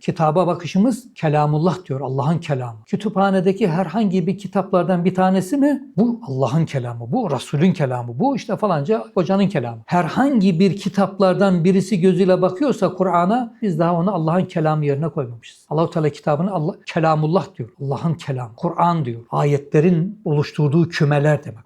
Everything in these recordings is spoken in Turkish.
Kitaba bakışımız kelamullah diyor. Allah'ın kelamı. Kütüphanedeki herhangi bir kitaplardan bir tanesi mi? Bu Allah'ın kelamı. Bu Resul'ün kelamı. Bu işte falanca hocanın kelamı. Herhangi bir kitaplardan birisi gözüyle bakıyorsa Kur'an'a biz daha onu Allah'ın kelamı yerine koymamışız. Allahu Teala kitabını Allah kelamullah diyor. Allah'ın kelamı. Kur'an diyor. Ayetlerin oluşturduğu kümeler demek.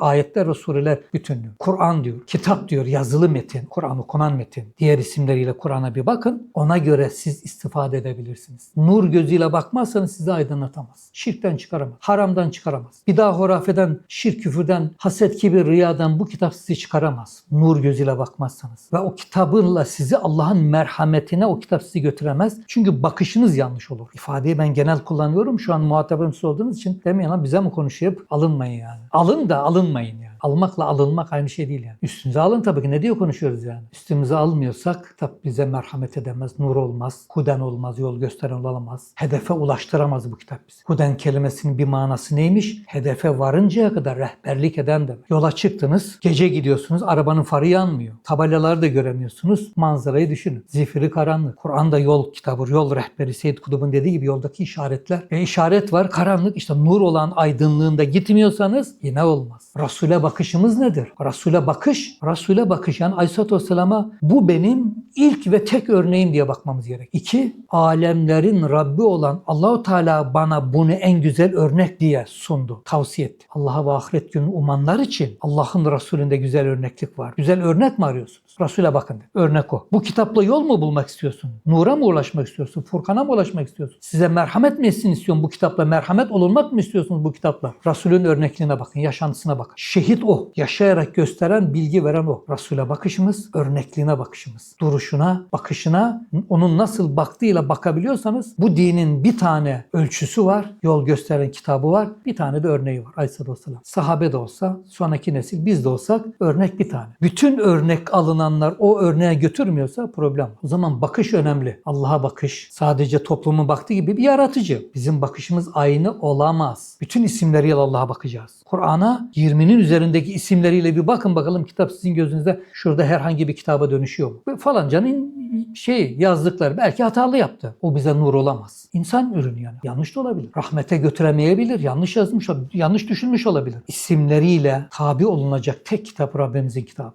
Ayetler ve sureler bütünlüğü. Kur'an diyor. Kitap diyor. Yazılı metin. Kur'an okunan metin. Diğer isimleriyle Kur'an'a bir bakın. Ona göre siz istifade edebilirsiniz. Nur gözüyle bakmazsanız sizi aydınlatamaz. Şirkten çıkaramaz. Haramdan çıkaramaz. Bir daha hurafeden, şirk küfürden, haset kibir, riyadan bu kitap sizi çıkaramaz. Nur gözüyle bakmazsanız. Ve o kitabınla sizi Allah'ın merhametine o kitap sizi götüremez. Çünkü bakışınız yanlış olur. İfadeyi ben genel kullanıyorum. Şu an muhatabım siz olduğunuz için demeyin lan bize mi konuşuyor? Alınmayın yani. Alın da alınmayın yani. Almakla alınmak aynı şey değil yani. Üstünüze alın tabii ki ne diye konuşuyoruz yani. Üstümüze almıyorsak kitap bize merhamet edemez, nur olmaz, huden olmaz, yol gösteren olamaz. Hedefe ulaştıramaz bu kitap bizi. Huden kelimesinin bir manası neymiş? Hedefe varıncaya kadar rehberlik eden demek. Yola çıktınız, gece gidiyorsunuz, arabanın farı yanmıyor. Tabelaları da göremiyorsunuz, manzarayı düşünün. Zifiri karanlık. Kur'an'da yol kitabı, yol rehberi Seyyid Kutub'un dediği gibi yoldaki işaretler. E işaret var, karanlık işte nur olan aydınlığında gitmiyorsanız yine olmaz. Resul'e bakışımız nedir? Resul'e bakış, Resul'e bakış yani Aleyhisselatü Vesselam'a bu benim ilk ve tek örneğim diye bakmamız gerek. İki, alemlerin Rabbi olan Allahu Teala bana bunu en güzel örnek diye sundu, tavsiye etti. Allah'a ve ahiret günü umanlar için Allah'ın Resulünde güzel örneklik var. Güzel örnek mi arıyorsunuz? Resul'e bakın. Örnek o. Bu kitapla yol mu bulmak istiyorsun? Nura mı ulaşmak istiyorsun? Furkan'a mı ulaşmak istiyorsun? Size merhamet mi etsin istiyorsun bu kitapla? Merhamet olunmak mı istiyorsunuz bu kitapla? Resulün örnekliğine bakın, yaşantısına bakın. Şehit o. Yaşayarak gösteren, bilgi veren o. Resul'e bakışımız, örnekliğine bakışımız. Duruşuna, bakışına, onun nasıl baktığıyla bakabiliyorsanız bu dinin bir tane ölçüsü var, yol gösteren kitabı var, bir tane de örneği var Aleyhisselatü Vesselam. Sahabe de olsa, sonraki nesil biz de olsak örnek bir tane. Bütün örnek alınanlar o örneğe götürmüyorsa problem. O zaman bakış önemli. Allah'a bakış sadece toplumun baktığı gibi bir yaratıcı. Bizim bakışımız aynı olamaz. Bütün isimleriyle Allah'a bakacağız. Kur'an'a 20'nin üzerindeki isimleriyle bir bakın bakalım kitap sizin gözünüzde şurada herhangi bir kitaba dönüşüyor mu? Ve Falancanın şey yazdıkları belki hatalı yaptı. O bize nur olamaz. İnsan ürünü yani. Yanlış da olabilir. Rahmete götüremeyebilir. Yanlış yazmış olabilir. Yanlış düşünmüş olabilir. İsimleriyle tabi olunacak tek kitap Rabbimizin kitabı.